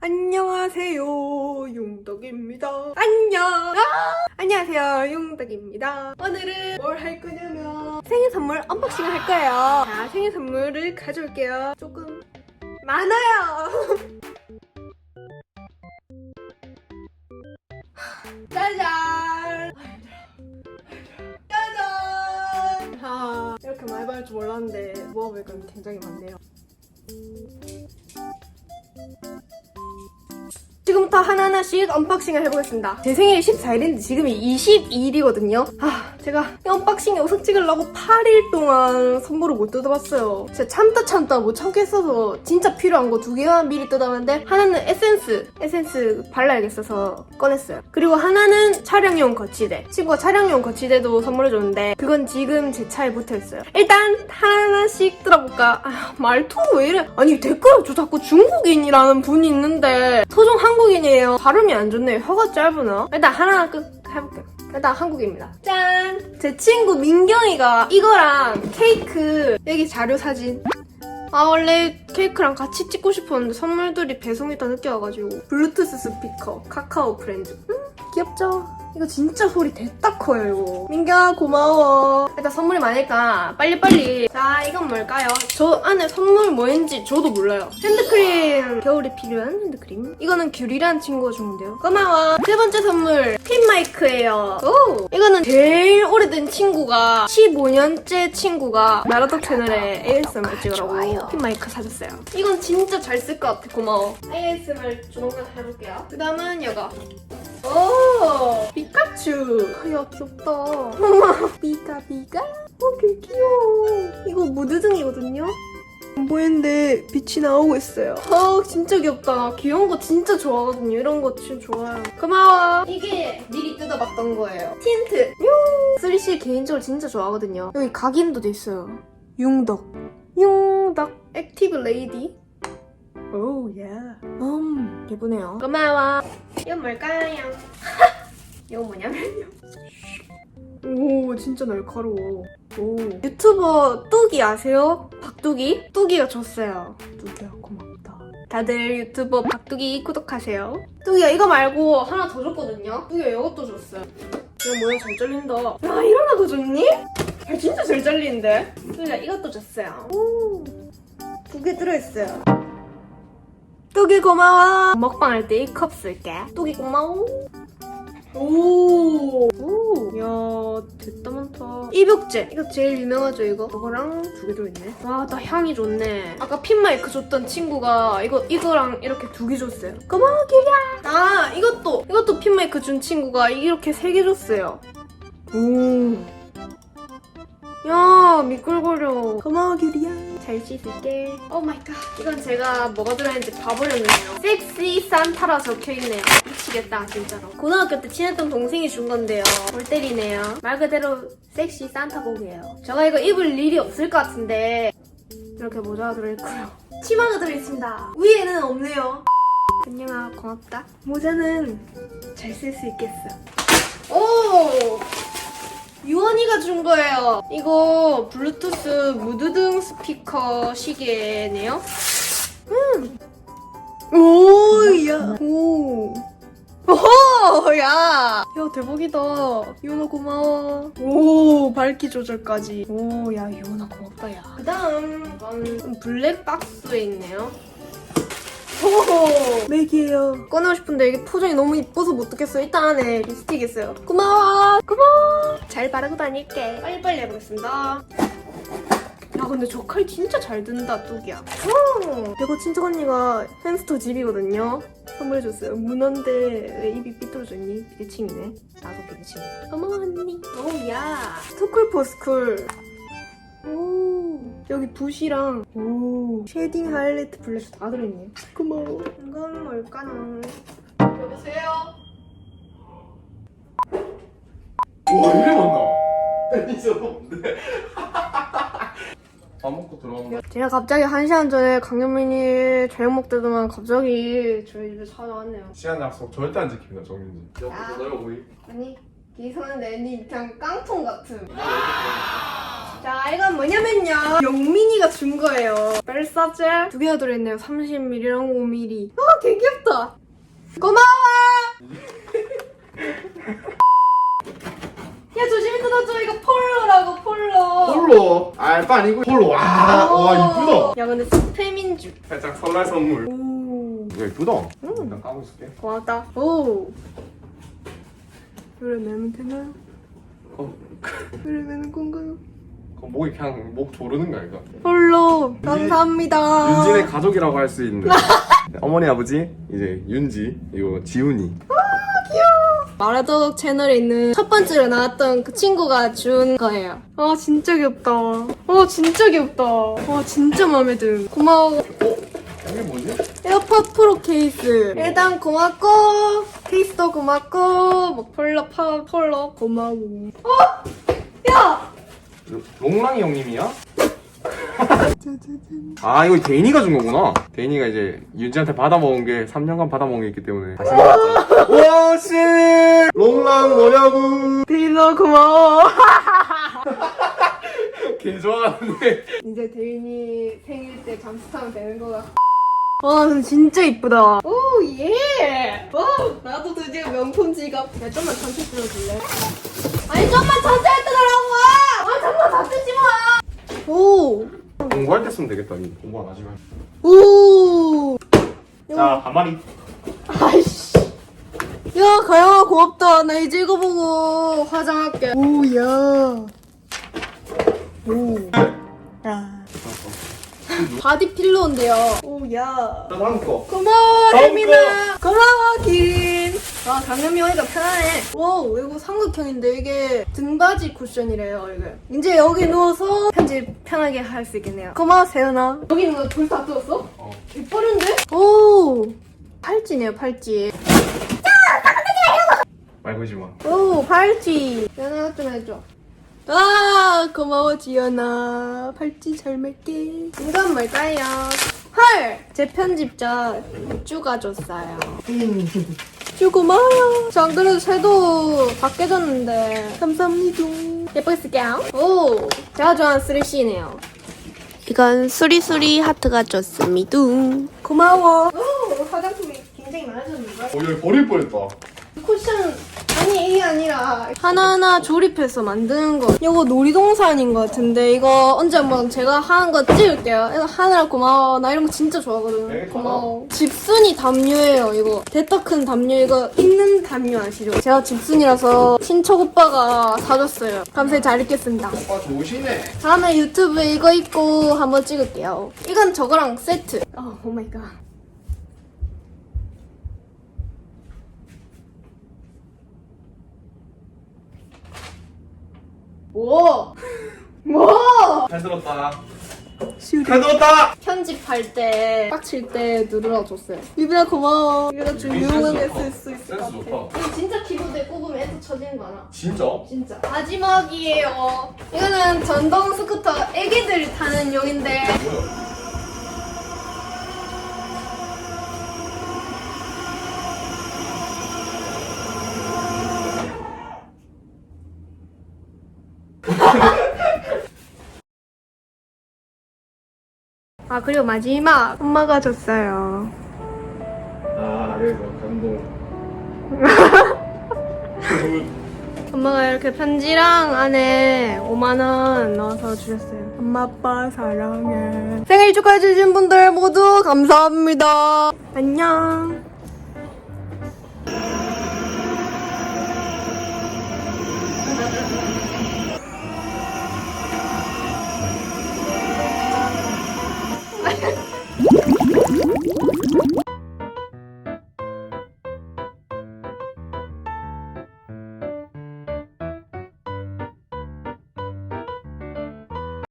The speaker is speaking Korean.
안녕하세요 용덕입니다. 안녕! 아! 안녕하세요 용덕입니다. 오늘은 뭘 할 거냐면 생일 선물 언박싱을 할 거예요. 자 생일 선물을 가져올게요. 조금 많아요! 짜잔! 짜잔! 아 이렇게 많이 받을 줄 몰랐는데 모아보니까 굉장히 많네요 지금부터 하나하나씩 언박싱을 해보겠습니다. 제 생일이 14일인데 지금이 22일이거든요. 아, 제가 이 언박싱 영상 찍으려고 8일 동안 선물을 못 뜯어봤어요. 진짜 참다 참다 못 참겠어서 진짜 필요한 거 두 개만 미리 뜯어봤는데 하나는 에센스, 에센스 발라야겠어서 꺼냈어요. 그리고 하나는 촬영용 거치대. 친구가 촬영용 거치대도 선물해줬는데 그건 지금 제 차에 붙어있어요. 일단 하나씩 뜯어볼까? 아, 말투가 왜 이래? 아니 댓글에 저 자꾸 중국인이라는 분이 있는데 토종 한국인 이에요. 발음이 안 좋네요. 혀가 짧으나? 일단 하나 끝 해볼게요. 일단 한국입니다. 짠! 제 친구 민경이가 이거랑 케이크 여기 자료 사진 아 원래 케이크랑 같이 찍고 싶었는데 선물들이 배송이 다 늦게 와가지고 블루투스 스피커 카카오 프렌즈 음 귀엽죠? 이거 진짜 소리 됐다 커요 이거. 민경아 고마워. 일단 선물이 많으니까 빨리빨리. 자 이건 뭘까요? 저 안에 선물 뭐인지 저도 몰라요. 핸드크림. 겨울에 필요한 핸드크림. 이거는 귤이라는 친구가 주는데요. 고마워. 세 번째 선물 핀 마이크예요. 오! 이거는 제일 오래된 친구가 15년째 친구가 나라덕 채널에 ASMR 찍으라고 핀 마이크 사줬어요. 이건 진짜 잘 쓸 것 같아. 고마워. ASMR 조만간 해볼게요. 그 다음은 이거. 오 피카츄. 야 귀엽다. 어머 비가 비가? 어개 귀여워. 이거 무드등이거든요? 안 보이는데 빛이 나오고 있어요. 아 진짜 귀엽다. 귀여운 거 진짜 좋아하거든요. 이런 거 진짜 좋아요. 고마워. 이게 미리 뜯어봤던 거예요. 틴트. 용 3C 개인적으로 진짜 좋아하거든요. 여기 각인도 돼 있어요. 융덕. 융덕. 액티브 레이디. 오우 예 음, 예쁘네요. 고마워 이건 뭘까요? 이건 뭐냐면요. 오 진짜 날카로워. 오. 유튜버 뚜기 아세요? 박뚜기? 뚜기가 줬어요. 뚜기야 고맙다. 다들 유튜버 박뚜기 구독하세요. 뚜기가 이거 말고 하나 더 줬거든요. 뚜기가 이것도 줬어요. 이거 뭐야 잘 잘린다. 야 이런 거도 줬니? 야, 진짜 잘 잘리는데? 뚜기가 이것도 줬어요. 오두 개 들어있어요 뚜기 고마워 먹방 할 때 이 컵 쓸게 뚜기 고마워 오, 오, 야, 됐다 많다. 입욕제. 이거 제일 유명하죠, 이거? 이거랑 두 개 들어있네. 와, 나 향이 좋네. 아까 핀마이크 줬던 친구가 이거, 이거랑 이렇게 두 개 줬어요. 고마워, 기야 아, 이것도, 이것도 핀마이크 준 친구가 이렇게 세 개 줬어요. 오. 야, 미끌거려. 고마워, 규리야. 잘 씻을게. 오 마이 갓. 이건 제가 뭐가 들어있는지 봐버렸네요. 섹시 산타라 적혀있네요. 미치겠다, 진짜로. 고등학교 때 친했던 동생이 준 건데요. 골 때리네요. 말 그대로 섹시 산타복이에요. 제가 이거 입을 일이 없을 것 같은데. 이렇게 모자가 들어있고요. 치마가 들어있습니다. 위에는 없네요. 안녕아, 고맙다. 모자는 잘 쓸 수 있겠어. 오! 유원이가 준 거예요. 이거 블루투스 무드등 스피커 시계네요. 음. 오, 야. 오. 오, 야. 야, 대박이다. 유원아 고마워. 오, 밝기 조절까지. 오, 야, 유원아 고맙다, 야. 그 다음, 이건 블랙 박스에 있네요. 오, 맥이에요. 꺼내고 싶은데 이게 포장이 너무 이뻐서 못 듣겠어요. 일단 안에 립스틱 있어요. 고마워. 고마워. 잘 바르고 다닐게. 빨리빨리 해보겠습니다. 야 근데 저 칼 진짜 잘 든다 뚝이야. 오, 이거 친척 언니가 햄스터 집이거든요. 선물해줬어요. 문어인데 왜 입이 삐뚤어졌니? 비대칭이네. 나도 비대칭. 고마워 언니. 오야. 스쿨포스쿨. 오 여기 붓이랑 오 쉐딩 하이라이트 블러셔 다 들어있네. 고마워. 이건 뭘까나? 여보세요. 와 이래 많나? 매니저 뭔데? 밥 먹고 들어가는 거 제가 갑자기 한 시간 전에 강현민이 저녁 먹다더만 갑자기 저희 집에 찾아왔네요. 시간 약속 절대 안 지킵니다 정민지 야. 옆에서 넓어 보이? 아니 이상한데 니 그냥 깡통 같음. 자, 이건 뭐냐면요. 영민이가 준 거예요. 벨사젤 두 개가 들어있네요. 30ml랑 5ml. 아, 개 귀엽다. 고마워! 야, 조심히 뜯어줘. 이거 폴로라고, 폴로. 폴로 알바 아니고 폴로 와, 와 이쁘다 야, 근데 스팸인 줄. 살짝 설날 선물 오. 이거 이쁘다 음. 일단 까고 있을게 고맙다. 오. 그래, 내면 되나요? 어, 그래, 내는 건가요? 그럼 목이 그냥 목 조르는 거 아이가 폴로. 감사합니다. 윤진의 가족이라고 할 수 있는 어머니 아버지 이제 윤지 이거 지훈이 마라도덕 채널에 있는 첫 번째로 나왔던 그 친구가 준 거예요. 아 진짜 귀엽다. 아 진짜 귀엽다. 아 진짜 마음에 든. 고마워. 이게 뭐지? 에어팟 프로 케이스. 일단 고맙고 케이스도 고맙고 뭐 폴로 파 폴로 고마워. 어? 야! 로- 롱랑이 형님이야? 아 이거 데인이가 준 거구나 데인이가 이제 윤지한테 받아먹은 게 3년간 받아먹은 게 있기 때문에 다시 받았잖아 와씨 롱랑 뭐냐고 데일러 고마워. 개 좋아하는데 이제 대인이 생일 때 잠수타면 되는 거다. 와, 근데 진짜 이쁘다. 오, 예! 와, 나도 드디어 명품 지갑. 야, 좀만 천천히 뜯어줄래? 아니, 좀만 천천히 뜯으라고! 아, 잠깐 다 뜯지 마! 오, 공부할 때 쓰면 되겠다 이 공부 안 하지만 오! 자 반마리 아이씨. 야, 가영아, 고맙다. 나 이제 이거 보고 화장할게. 오, 야. 오. 야. 바디 필로인데요. 오, 야. 나 다음 거 고마워 다음 혜민아 고마워 아 당연히 오니까 편하네 와우 이거 삼각형인데 이게 등받이 쿠션이래요 이게. 이제 여기 누워서 편집 편하게 할 수 있겠네요. 고마워 세연아 여기 있는 거돌다 뜯었어? 어. 예쁘는데? 오 팔찌네요 팔찌. 말 걸지 마. 오 팔찌. 연아 좀 해줘. 아 고마워 지연아. 팔찌 잘 맬게. 이건 뭘까요? 헐! 제 편집자 쭈가 줬어요 쭈 고마워요 저안 그래도 새도 다 깨졌는데. 감사합니다. 예쁘게 쓸게요. 오 제가 좋아하는 3C네요. 이건 수리수리 하트가 좋습니다. 고마워. 오 화장품이 굉장히 많아졌는데. 어 여기 버릴 뻔했다. 쿠션 아니 이게 아니라 하나하나 조립해서 만드는 거. 이거 놀이동산인 것 같은데 이거 언제 한번 제가 하는 거 찍을게요. 이거 하느라 고마워. 나 이런 거 진짜 좋아하거든. 네, 고마워. 집순이 담요예요 이거. 대떡 큰 담요. 이거 입는 담요 아시죠? 제가 집순이라서 친척 오빠가 사줬어요. 감사히 잘 입겠습니다. 아 좋으시네. 다음에 유튜브에 이거 입고 한번 찍을게요. 이건 저거랑 세트. 어, 오마이갓 뭐? 뭐? 잘 들었다. 잘 들었다! 편집할 때 빡칠 때 누르러줬어요. 유빈아 고마워. 유빈아 좀 유빈 유용하게 센스 쓸수 있을 것 센스 같아. 좋다. 이거 진짜 키보드에 꼽으면 애도 쳐지는 거 알아? 진짜? 진짜. 마지막이에요. 이거는 전동 스쿠터 애기들 타는 용인데. 뭐야 아 그리고 마지막 엄마가 줬어요. 아 그래서 감동 엄마가 이렇게 편지랑 안에 5만원 넣어서 주셨어요. 엄마 아빠 사랑해. 생일 축하해주신 분들 모두 감사합니다. 안녕